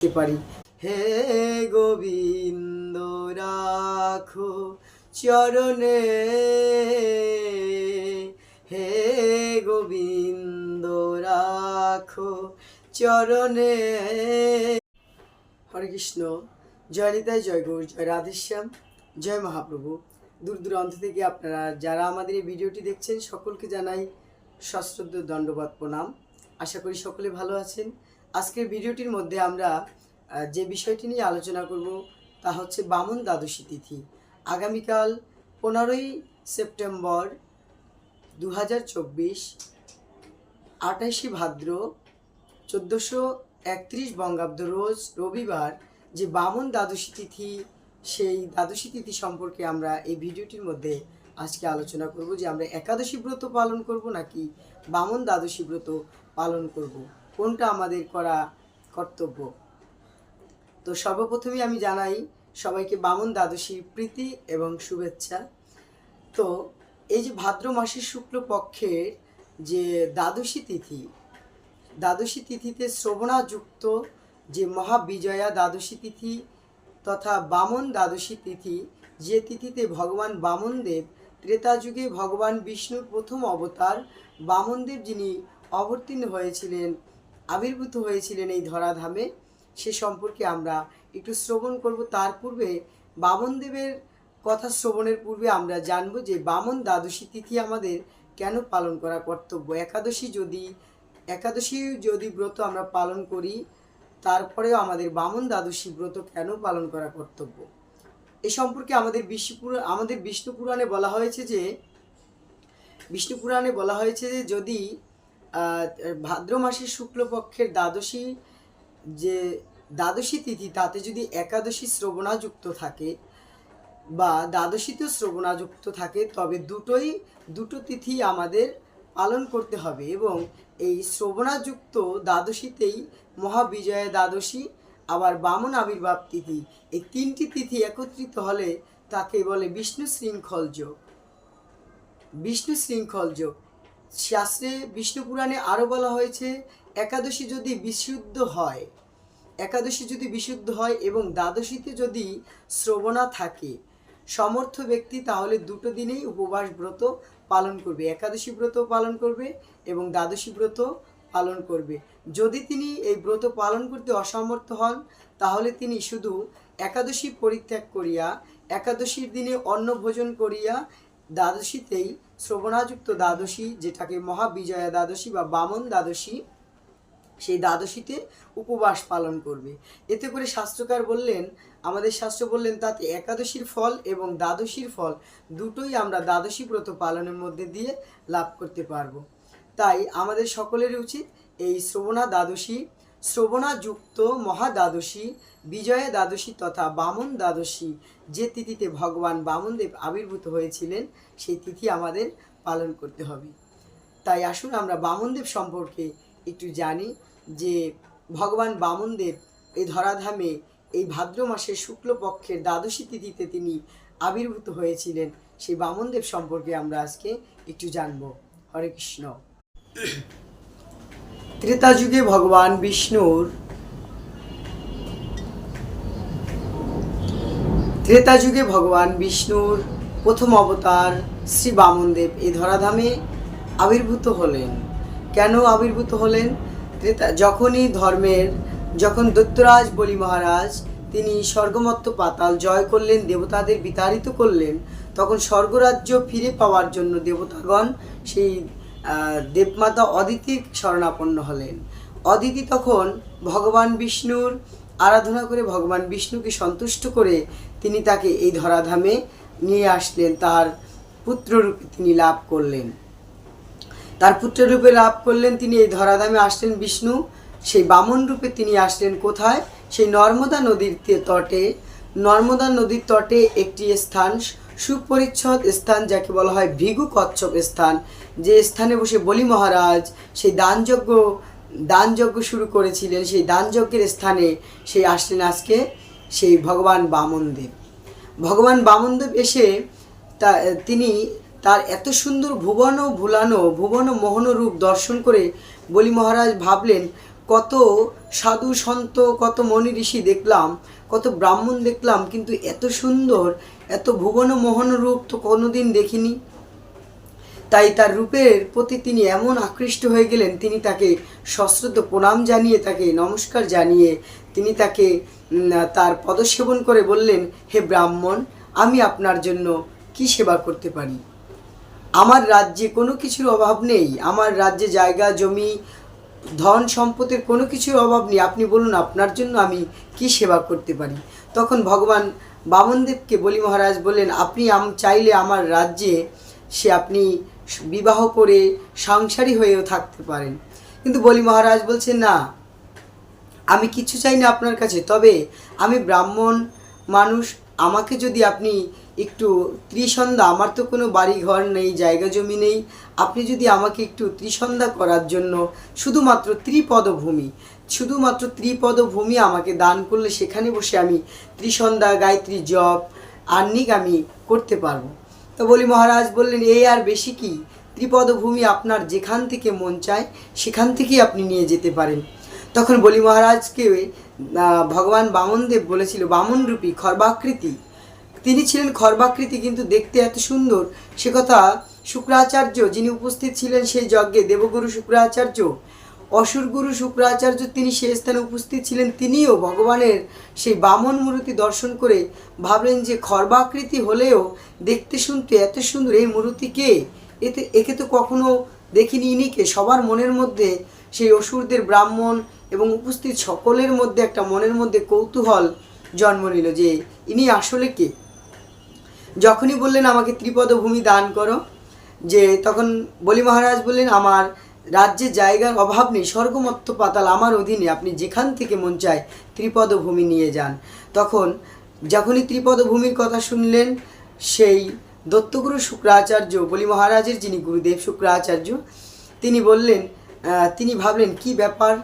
করতে পারি। হে গোবিন্দ, রাখো চরণে। হে গোবিন্দ, রাখো চরণে। হরে কৃষ্ণ, জয় নিতাই, জয় গৌর, জয় রাধেশ্যাম, জয় মহাপ্রভু। দূর দূরান্ত থেকে আপনারা যারা আমাদের এই ভিডিওটি দেখছেন, সকলকে জানাই সশ্রদ্ধ দণ্ডবাদ প্রণাম। আশা করি সকলে ভালো আছেন। আজকের ভিডিওটির মধ্যে আমরা যে বিষয়টি নিয়ে আলোচনা করব তা হচ্ছে বামন দ্বাদশী তিথি। আগামীকাল পনেরোই সেপ্টেম্বর দু হাজার চব্বিশ আঠাশে ভাদ্র চোদ্দোশো একত্রিশ বঙ্গাব্দ রোজ রবিবার যে বামন দ্বাদশী তিথি, সেই দ্বাদশী তিথি সম্পর্কে আমরা এই ভিডিওটির মধ্যে আজকে আলোচনা করব যে আমরা একাদশী ব্রত পালন করব নাকি বামন দ্বাদশী ব্রত পালন করব। কোনটা আমাদের করা কর্তব্য? তো সর্বপ্রথমে আমি জানাই সবাইকে বামন দ্বাদশীর প্রীতি এবং শুভেচ্ছা। তো এই যে ভাদ্র মাসের শুক্লপক্ষের যে দ্বাদশী তিথি, দ্বাদশী তিথিতে শ্রবণাযুক্ত যে মহাবিজয়া দ্বাদশী তিথি তথা বামন দ্বাদশী তিথি, যে তিথিতে ভগবান বামনদেব ত্রেতা যুগে ভগবান বিষ্ণুর প্রথম অবতার বামনদেব যিনি অবতীর্ণ হয়েছিলেন আবির্ভূত হয়েছিলেন এই ধরাধামে। সে সম্পর্কে আমরা একটু শ্রবণ করব। তার পূর্বে বামনদেবের কথা শ্রবণের পূর্বে আমরা জানব যে বামন দ্বাদশী তিথি আমাদের কেন পালন করা কর্তব্য? একাদশী যদি একাদশী যদি ব্রত আমরা পালন করি, তারপরেও আমাদের বামন দ্বাদশী ব্রত কেন পালন করা কর্তব্য? এ সম্পর্কে আমাদের বিষ্ণুপুর, আমাদের বিষ্ণু পুরাণে বলা হয়েছে যে বিষ্ণু পুরাণে বলা হয়েছে যে যদি ভাদ্র মাসের শুক্লপক্ষের দ্বাদশী যে দ্বাদশী তিথি, তাতে যদি একাদশী শ্রবণাযুক্ত থাকে বা দ্বাদশীতেও শ্রবণাযুক্ত থাকে, তবে দুটোই, দুটো তিথি আমাদের পালন করতে হবে এবং এই শ্রবণাযুক্ত দ্বাদশীতেই মহাবিজয়া দ্বাদশী, আবার বামন আবির্ভাব তিথি, এই তিনটি তিথি একত্রিত হলে তাকে বলে বিষ্ণু শৃঙ্খল যোগ। বিষ্ণু শৃঙ্খল যোগ। শাস্ত্রে বিষ্ণু পুরাণে আরও বলা হয়েছে, একাদশী যদি বিশুদ্ধ হয়, একাদশী যদি বিশুদ্ধ হয় এবং দ্বাদশীতে যদি শ্রবণা থাকে, সমর্থ ব্যক্তি তাহলে দুটো দিনেই উপবাস ব্রত পালন করবে। একাদশী ব্রত পালন করবে এবং দ্বাদশী ব্রত পালন করবে। যদি তিনি এই ব্রত পালন করতে অসমর্থ হন, তাহলে তিনি শুধু একাদশী পরিত্যাগ করিয়া, একাদশীর দিনে অন্ন ভোজন করিয়া দ্বাদশীতেই শ্রবণাযুক্ত দ্বাদশী, যেটাকে মহাবিজয়া দ্বাদশী বা বামন দ্বাদশী, সেই দ্বাদশীতে উপবাস পালন করবে। এতে করে শাস্ত্রকার বললেন, আমাদের শাস্ত্র বললেন, তাতে একাদশীর ফল এবং দ্বাদশীর ফল দুটোই আমরা দ্বাদশী ব্রত পালনের মধ্যে দিয়ে লাভ করতে পারব। তাই আমাদের সকলেরই উচিত এই শ্রবণা দ্বাদশী শ্রবণাযুক্ত মহা দ্বাদশী বিজয়া দ্বাদশী তথা বামন দ্বাদশী যে তিথিতে ভগবান বামনদেব আবির্ভূত হয়েছিলেন, সেই তিথি আমাদের পালন করতে হবে। তাই আসুন আমরা বামনদেব সম্পর্কে একটু জানি যে ভগবান বামনদেব এই ধরাধামে এই ভাদ্র মাসের শুক্লপক্ষের দ্বাদশী তিথিতে তিনি আবির্ভূত হয়েছিলেন, সেই বামনদেব সম্পর্কে আমরা আজকে একটু জানব। হরে কৃষ্ণ। ত্রেতা যুগে ভগবান বিষ্ণুর ত্রেতা যুগে ভগবান বিষ্ণুর প্রথম অবতার শ্রী বামনদেব এই ধরাধামে আবির্ভূত হলেন। কেন আবির্ভূত হলেন? ত্রেতা, যখনই ধর্মের, যখন দৈত্যরাজ বলি মহারাজ, তিনি স্বর্গমত্ত পাতাল জয় করলেন, দেবতাদের বিতাড়িত করলেন, তখন স্বর্গরাজ্য ফিরে পাওয়ার জন্য দেবতাগণ সেই দেবমাতা অদিতির শরণাপন্ন হলেন। অদিতি তখন ভগবান বিষ্ণুর আরাধনা করে ভগবান বিষ্ণুকে সন্তুষ্ট করে তিনি তাকে এই ধরাধামে নিয়ে আসলেন। তার পুত্ররূপে তিনি লাভ করলেন। তার পুত্ররূপে লাভ করলেন, তিনি এই ধরাধামে আসলেন বিষ্ণু। সেই বামন রূপে তিনি আসলেন কোথায়? সেই নর্মদা নদীর তটে। নর্মদা নদীর তটে একটি স্থান সুপরিচ্ছদ স্থান যাকে বলা হয় ভৃগু কচ্ছপ স্থান, যে স্থানে বসে বলি মহারাজ সেই দানযজ্ঞ দানযজ্ঞ শুরু করেছিলেন, সেই দানযজ্ঞের স্থানে সেই আসলেন আজকে সেই ভগবান বামনদেব। ভগবান বামনদেব এসে তা, তিনি তার এত সুন্দর ভুবন ভুলানো, ভুবন মোহন রূপ দর্শন করে বলি মহারাজ ভাবলেন কত সাধু সন্ত, কত মনি ঋষি দেখলাম, কত ব্রাহ্মণ দেখলাম, কিন্তু এত সুন্দর, এত ভুবন মোহন রূপ তো কোনোদিন দেখিনি। তাই তার রূপের প্রতি তিনি এমন আকৃষ্ট হয়ে গেলেন, তিনি তাকে সশ্রদ্ধ প্রণাম জানিয়ে, তাকে নমস্কার জানিয়ে, তিনি তাকে তার পদসেবন করে বললেন, হে ব্রাহ্মণ, আমি আপনার জন্য কি সেবা করতে পারি? আমার রাজ্যে কোনো কিছুর অভাব নেই, আমার রাজ্যে জায়গা, জমি ধন সম্পদের কোনো কিছুর অভাব নেই। আপনি বলুন, আপনার জন্য আমি কি সেবা করতে পারি? তখন ভগবান বামনদেবকে বলি, মহারাজ, বললেন, আপনি আম, চাইলে আমার রাজ্যে সে আপনি বিবাহ করে সংসারী হয়েও থাকতে পারেন। কিন্তু বলি, মহারাজ, বলছেন, না, আমি কিছু চাই না আপনার কাছে। তবে আমি ব্রাহ্মণ মানুষ, আমাকে যদি আপনি একটু ত্রিসন্ধ্যা, আমার তো কোনো বাড়ি ঘর নেই, জায়গা জমি নেই। আপনি যদি আমাকে একটু ত্রিসন্ধ্যা করার জন্য শুধুমাত্র ত্রিপদভূমি শুধুমাত্র ত্রিপদভূমি আমাকে দান করলে সেখানে বসে আমি ত্রিসন্ধ্যা গায়ত্রী জপ আর্নিক আমি করতে পারব। তো বলি মহারাজ বললেন এই আর বেশি কি? ত্রিপদভূমি আপনার যেখান থেকে মন চায়, সেখান থেকেই আপনি নিয়ে যেতে পারেন। তখন বলি মহারাজকে ভগবান বামনদেব বলেছিল বামন রূপী খর্বাকৃতি তিনি ছিলেন খর্বাকৃতি, কিন্তু দেখতে এত সুন্দর। সে কথা শুক্রাচার্য, যিনি উপস্থিত ছিলেন সেই যজ্ঞে, দেবগুরু শুক্রাচার্য, অসুরগুরু শুক্রাচার্য, তিনি সেই স্থানে উপস্থিত ছিলেন, তিনিও ভগবানের সেই বামন মূর্তি দর্শন করে ভাবলেন যে খর্বাকৃতি হলেও দেখতে শুনতে এত সুন্দর। এই মূর্তি কে? এতে, একে তো কখনো দেখিনি ইনিকে সবার মনের মধ্যে সেই অসুরদের ব্রাহ্মণ এবং উপস্থিত সকলের মধ্যে একটা মনের মধ্যে কৌতূহল জন্ম নিল যে ইনি আসলে কে। যখনই বললেন আমাকে ত্রিপদ ভূমি দান করো, যে তখন বলি মহারাজ বললেন, আমার রাজ্যে জায়গার অভাব নেই, স্বর্গমত্ত পাতাল আমার অধীনে, আপনি যেখান থেকে মন চায় ত্রিপদ ভূমি নিয়ে যান। তখন যখনই ত্রিপদ ভূমির কথা শুনলেন, সেই দত্তগুরু শুক্রাচার্য, বলি মহারাজের যিনি গুরুদেব শুক্রাচার্য, তিনি বললেন তিনি ভাবলেন, কি ব্যাপার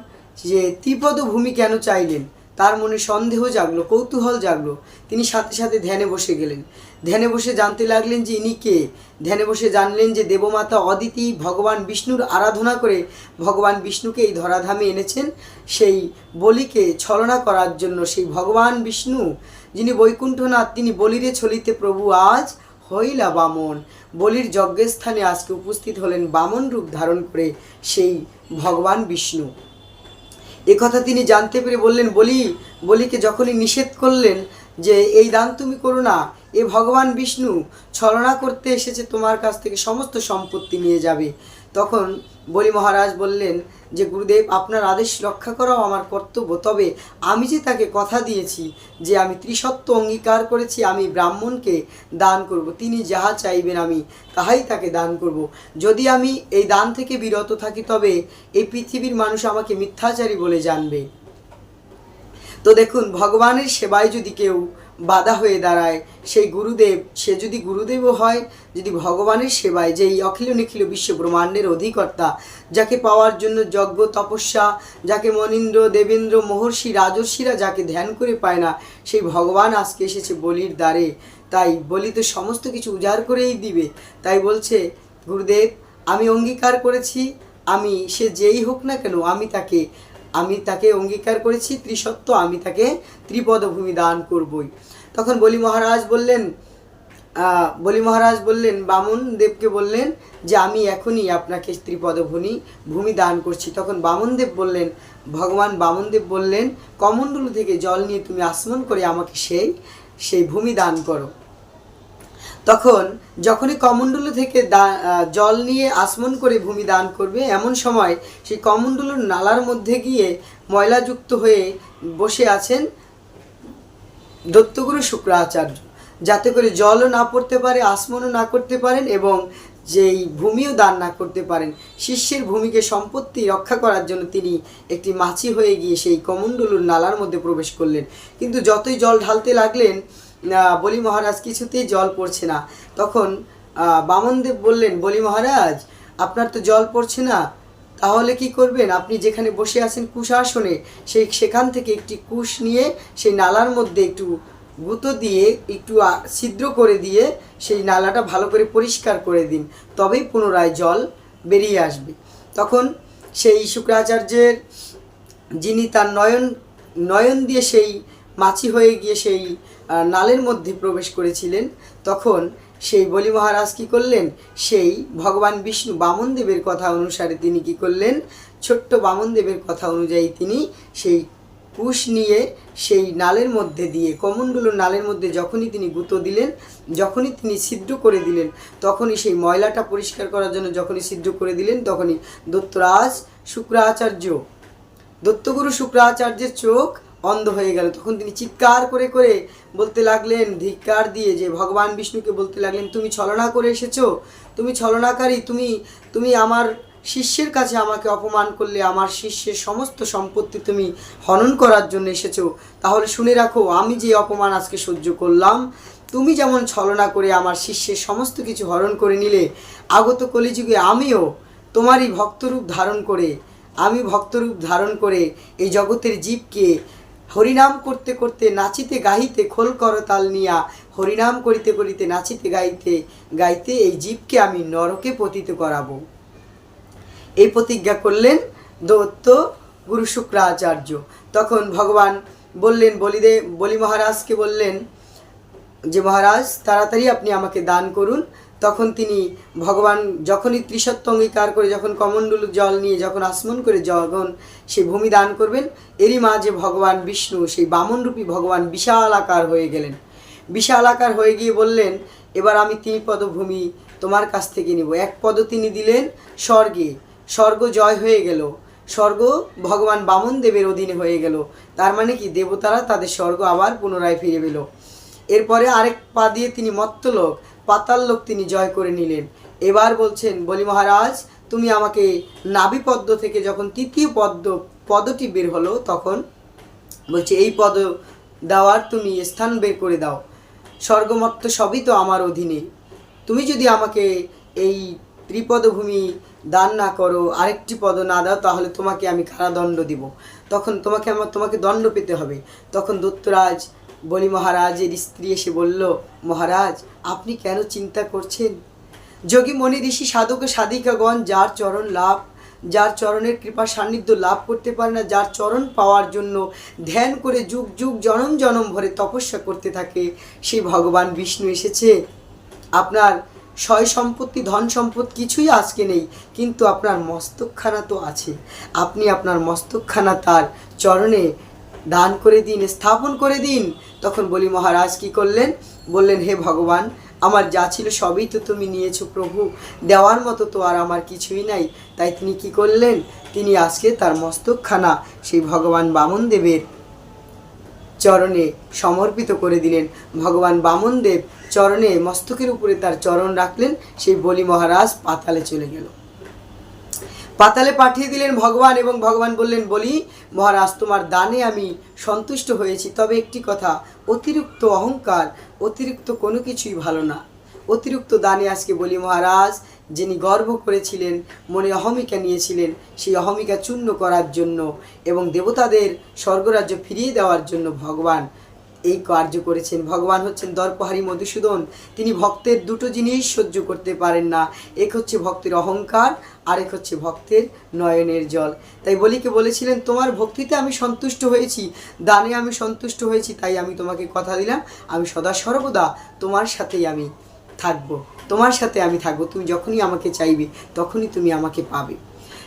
যে ত্রিপদ ভূমি কেন চাইলেন? তার মনে সন্দেহ জাগলো, কৌতূহল জাগলো। তিনি সাথে সাথে ধ্যানে বসে গেলেন। ধ্যানে বসে জানতে লাগলেন যে ইনি কে? ধ্যানে বসে জানলেন যে দেবমাতা অদিতি ভগবান বিষ্ণুর আরাধনা করে ভগবান বিষ্ণুকে এই ধরাধামে এনেছেন। সেই বলিকে ছলনা করার জন্য সেই ভগবান বিষ্ণু, যিনি বৈকুণ্ঠনাথ, তিনি বলিরে ছলিতে প্রভু আজ হইলা বামন। বলির যজ্ঞস্থানে আজকে উপস্থিত হলেন বামন রূপ ধারণ করে সেই ভগবান বিষ্ণু। কথা তিনি জানতে পেরে বললেন, বলি, বলিকে যখনই নিষেধ করলেন যে, এই দান তুমি করো না, এ ভগবান বিষ্ণু ছলনা করতে এসেছে, তোমার কাছ থেকে সমস্ত সম্পত্তি নিয়ে যাবে। তখন বলি মহারাজ বললেন যে, গুরুদেব, আপনার আদেশ রক্ষা করাও আমার কর্তব্য। তবে আমি যে তাকে কথা দিয়েছি যে, আমি ত্রিসত্য অঙ্গীকার করেছি, আমি ব্রাহ্মণকে দান করব। তিনি যাহা চাইবেন আমি তাহাই তাকে দান করব। যদি আমি এই দান থেকে বিরত থাকি, তবে এই পৃথিবীর মানুষ আমাকে মিথ্যাচারী বলে জানবে। তো দেখুন, ভগবানের সেবায় যদি কেউ বাধা হয়ে দাঁড়ায়। সেই গুরুদেব, সে যদি গুরুদেবও হয়, যদি ভগবানের সেবায় যেই অখিল নিখিল বিশ্ব ব্রহ্মাণ্ডের অধিকর্তা, যাকে পাওয়ার জন্য যজ্ঞ, তপস্যা, যাকে মনীন্দ্র, দেবেন্দ্র, মহর্ষি, রাজর্ষিরা যাকে ধ্যান করে পায় না, সেই ভগবান আজকে এসেছে বলির দ্বারে। তাই বলি তো সমস্ত কিছু উজাড় করেই দিবে। তাই বলছে, গুরুদেব, আমি অঙ্গীকার করেছি, আমি সে যেই হোক না কেন, আমি তাকে আমি তাকে অঙ্গীকার করেছি ত্রিসত্য আমি তাকে ত্রিপদভূমি দান করবই। তখন বলি মহারাজ বললেন বলি মহারাজ বললেন, বামন দেবকে বললেন যে আমি এখনই আপনাকে ত্রিপদভূমি, ভূমি দান করছি। তখন বামনদেব বললেন, ভগবান বামনদেব বললেন, কমণ্ডলু থেকে জল নিয়ে তুমি আসমন করে আমাকে সেই সেই ভূমি দান করো। তখন যখনই কমণ্ডলু থেকে জল নিয়ে আসমন করে ভূমি দান করবে, এমন সময় সেই কমণ্ডলুর নালার মধ্যে গিয়ে ময়লাযুক্ত হয়ে বসে আছেন দত্তগুরু শুক্রাচার্য। যাতে করে জলও না পড়তে পারে, আসমনও না করতে পারেন এবং যেই ভূমিও দান না করতে পারেন, শিষ্যের ভূমিকে সম্পত্তি রক্ষা করার জন্য তিনি একটি মাছি হয়ে গিয়ে সেই কমণ্ডলুর নালার মধ্যে প্রবেশ করলেন। কিন্তু যতই জল ঢালতে লাগলেন বলি মহারাজ, কিছুতেই জল পড়ছে না। তখন বামনদেব বললেন, বলি মহারাজ, আপনার তো জল পড়ছে না, তাহলে কি করবেন? আপনি যেখানে বসে আছেন কুশাসনে, সেই সেখান থেকে একটি কুশ নিয়ে, সেই নালার মধ্যে একটু গুঁতো দিয়ে, একটু ছিদ্র করে দিয়ে, সেই নালাটা ভালো করে পরিষ্কার করে দিন, তবেই পুনরায় জল বেরিয়ে আসবে। তখন সেই শুক্রাচার্যের, যিনি তার নয়ন নয়ন দিয়ে সেই মাছি হয়ে গিয়ে সেই নালের মধ্যে প্রবেশ করেছিলেন। তখন সেই বলি মহারাজ কি করলেন? সেই ভগবান বিষ্ণু বামনদেবের কথা অনুসারে তিনি কি করলেন? ছোট্ট বামনদেবের কথা অনুযায়ী তিনি সেই কুশ নিয়ে সেই নালের মধ্যে দিয়ে, কমণ্ডলুর নালের মধ্যে যখনই তিনি গুঁতো দিলেন, যখনই তিনি ছিদ্র করে দিলেন, তখনই সেই ময়লাটা পরিষ্কার করার জন্য যখনই ছিদ্র করে দিলেন, তখনই দত্তরাজ শুক্রাচার্য, দত্তগুরু শুক্রাচার্যের চোখ অন্ধ হয়ে গেল। তখন তিনি চিৎকার করে করে বলতে লাগলেন, ধিক্কার দিয়ে যে ভগবান বিষ্ণুকে বলতে লাগলেন, তুমি ছলনা করে এসেছ? তুমি ছলনাকারী? তুমি তুমি আমার শিষ্যের কাছে আমাকে অপমান করলে আমার শিষ্যের সমস্ত সম্পত্তি তুমি হনন করার জন্য এসেছ। তাহলে শুনে রাখো, আমি যে অপমান আজকে সহ্য করলাম, তুমি যেমন ছলনা করে আমার শিষ্যের সমস্ত কিছু হরণ করে নিলে, আগত কলিযুগে আমিও তোমারই ভক্তরূপ ধারণ করে, আমি ভক্তরূপ ধারণ করে এই জগতের জীবকে হরিনাম করতে করতে, নাচিতে গাহিতে খোল করতাল নিয়া, হরিনাম করিতে করিতে, নাচিতে গাইতে গাইতে এই জীবকে আমি নরকে পতিত করাবো। এই প্রতিজ্ঞা করলেন দত্ত গুরু শুক্রাচার্য। তখন ভগবান বললেন, বলিদে, বলি মহারাজকে বললেন যে, মহারাজ, তাড়াতাড়ি আপনি আমাকে দান করুন তখন তিনি ভগবান যখনই ত্রিসত্য অঙ্গীকার করে যখন কমণ্ডলু জল নিয়ে যখন আসমন করে যখন সেই ভূমি দান করবেন, এরই মাঝে ভগবান বিষ্ণু, সেই বামনরূপী ভগবান বিশাল আকার হয়ে গেলেন। বিশাল আকার হয়ে গিয়ে বললেন, এবার আমি তিন পদ ভূমি তোমার কাছ থেকে নিব। এক পদ তিনি দিলেন, স্বর্গে। স্বর্গ জয় হয়ে গেল। স্বর্গ ভগবান বামন দেবের অধীনে হয়ে গেল। তার মানে কি? দেবতারা তাদের স্বর্গ আবার পুনরায় ফিরে পেল। এরপরে আরেক পা দিয়ে তিনি মত্তলোক। পাতাল লোক তিনি জয় করে নিলেন। এবার বলছেন, বলি মহারাজ, তুমি আমাকে নাভি পদ্ম থেকে যখন তৃতীয় পদ্ম, পদটি বের হলো তখন বলছে, এই পদ দেওয়ার তুমি স্থান বের করে দাও। স্বর্গমত্ত সবই তো আমার অধীনে। তুমি যদি আমাকে এই ত্রিপদভূমি দান না করো, আরেকটি পদ না দাও, তাহলে তোমাকে আমি কারাদণ্ড দিব। তখন তোমাকে আমার, তোমাকে দণ্ড পেতে হবে। তখন দত্তরাজ বলি মহারাজের স্ত্রী এসে বলল, মহারাজ, আপনি কেন চিন্তা করছেন? যোগী মণি ঋষি সাধক সাধিকাগণ যার চরণ লাভ, যার চরণের কৃপা সান্নিধ্য লাভ করতে পারে না, যার চরণ পাওয়ার জন্য ধ্যান করে যুগ যুগ জনম জনম ভরে তপস্যা করতে থাকে, সেই ভগবান বিষ্ণু এসেছে। আপনার সয় সম্পত্তি, ধন সম্পদ কিছুই আজকে নেই, কিন্তু আপনার মস্তকখানা তো আছে। আপনি আপনার মস্তকখানা তার চরণে দান করে দিন, স্থাপন করে দিন। তখন বলি, মহারাজ কি করলেন? বললেন, হে ভগবান, আমার যা ছিল সবই তো তুমি নিয়েছো প্রভু। দেওয়ার মতো তো আর আমার কিছুই নাই। তাই তিনি কি করলেন? তিনি আজকে তার মস্তকখানা সেই ভগবান বামন দেবের চরণে সমর্পিত করে দিলেন। ভগবান বামনদেব চরণে মস্তকের উপরে তার চরণ রাখলেন। সেই বলি, মহারাজ, পাতালে চলে গেল। পাতালে পাঠিয়ে দিলেন ভগবান এবং ভগবান বললেন, বলি, মহারাজ, তোমার দানে আমি সন্তুষ্ট হয়েছি। তবে একটি কথা, অতিরিক্ত অহংকার, অতিরিক্ত কোনো কিছুই ভালো না। অতিরিক্ত দানে আজকে বলি, মহারাজ, যিনি গর্ব করেছিলেন, মনে অহমিকা নিয়েছিলেন, সেই অহমিকা চূর্ণ করার জন্য এবং দেবতাদের স্বর্গরাজ্য ফিরিয়ে দেওয়ার জন্য ভগবান এই কার্য করেছেন। ভগবান হচ্ছেন দর্পহারী মধুসূদন। তিনি ভক্তের দুটো জিনিস সহ্য করতে পারেন না। এক হচ্ছে ভক্তের অহংকার আর এক হচ্ছে ভক্তের নয়নের জল। তাই বলিকে বলেছিলেন, তোমার ভক্তিতে আমি সন্তুষ্ট হয়েছি। দানে আমি সন্তুষ্ট হয়েছি, তাই আমি তোমাকে কথা দিলাম। আমি সদা সর্বদা তোমার সাথেই আমি থাকব। তোমার সাথে আমি থাকব। তুমি যখনই আমাকে চাইবে, তখনই তুমি আমাকে পাবে।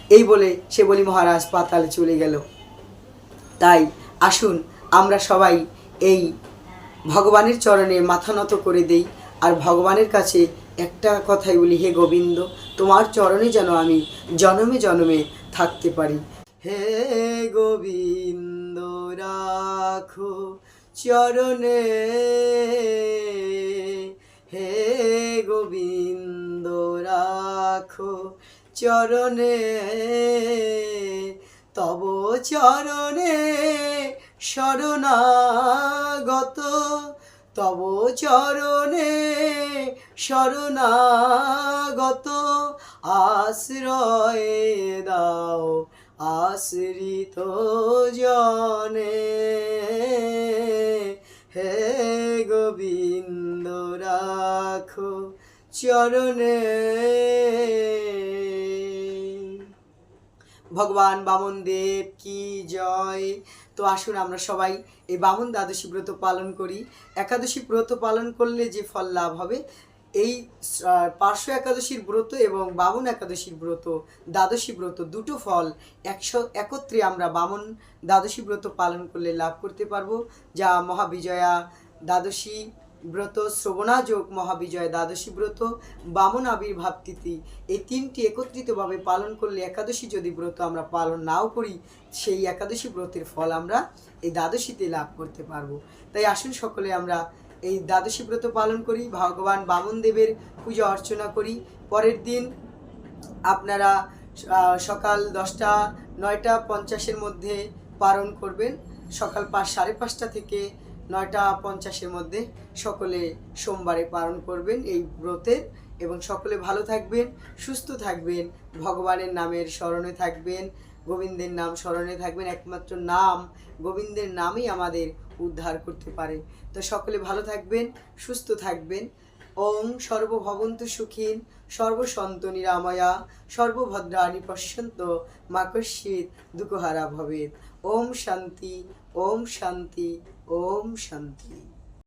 এই বলে সে বলি, মহারাজ, পাতালে চলে গেল। তাই আসুন, আমরা সবাই এই ভগবানের চরণে মাথা নত করে দেই। আর ভগবানের কাছে একটা কথাই বলি, হে গোবিন্দ, তোমার চরণে যেন আমি জনমে জনমে থাকতে পারি। হে গোবিন্দ, রাখো চরণে। হে গোবিন্দ, রাখো চরণে। তব চরণে শরণাগত তব চরণে শরণাগত আশ্রয় দাও আশ্রিত জনে। হে গোবিন্দ রাখো চরণে ভগবান বামন দেব কি জয়। তো আসুন আমরা সবাই এই বামন দ্বাদশী ব্রত পালন করি। একাদশী ব্রত পালন করলে যে ফল লাভ হবে, এই পার্শ্ব একাদশীর ব্রত এবং বামন একাদশীর ব্রত, দ্বাদশী ব্রত দুটো ফল একশো, একত্রে আমরা বামন দ্বাদশী ব্রত পালন করলে লাভ করতে পারব। যা মহাবিজয়া দ্বাদশী ব্রত, শ্রবণাযোগ মহাবিজয় দ্বাদশী ব্রত, বামন আবির্ভাব তিথি এই তিনটি একত্রিতভাবে পালন করলে একাদশী যদি ব্রত আমরা পালন নাও করি, সেই একাদশী ব্রতের ফল আমরা এই দ্বাদশীতে লাভ করতে পারব। তাই আসুন সকলে আমরা এই দ্বাদশী ব্রত পালন করি, ভগবান বামন দেবের পূজা অর্চনা করি। পরের দিন আপনারা সকাল দশটা, নয়টা পঞ্চাশের মধ্যে পালন করবেন। সকাল পাঁচ, সাড়ে পাঁচটা থেকে নয়টা পঞ্চাশের মধ্যে সকলে সোমবারে পালন করবেন এই ব্রতের এবং সকলে ভালো থাকবেন, সুস্থ থাকবেন, ভগবানের নামের স্মরণে থাকবেন, গোবিন্দের নাম স্মরণে থাকবেন, একমাত্র নাম গোবিন্দের নামই আমাদের উদ্ধার করতে পারে। তো সকলে ভালো থাকবেন, সুস্থ থাকবেন। ওম সর্বভবন্তু সুখীন, সর্বসন্ত নিরাময়া, সর্বভদ্রাণি পশ্যন্ত মাকস্যিত দুঃখহারা ভবেত ওম শান্তি ওম শান্তি। ওম শান্তি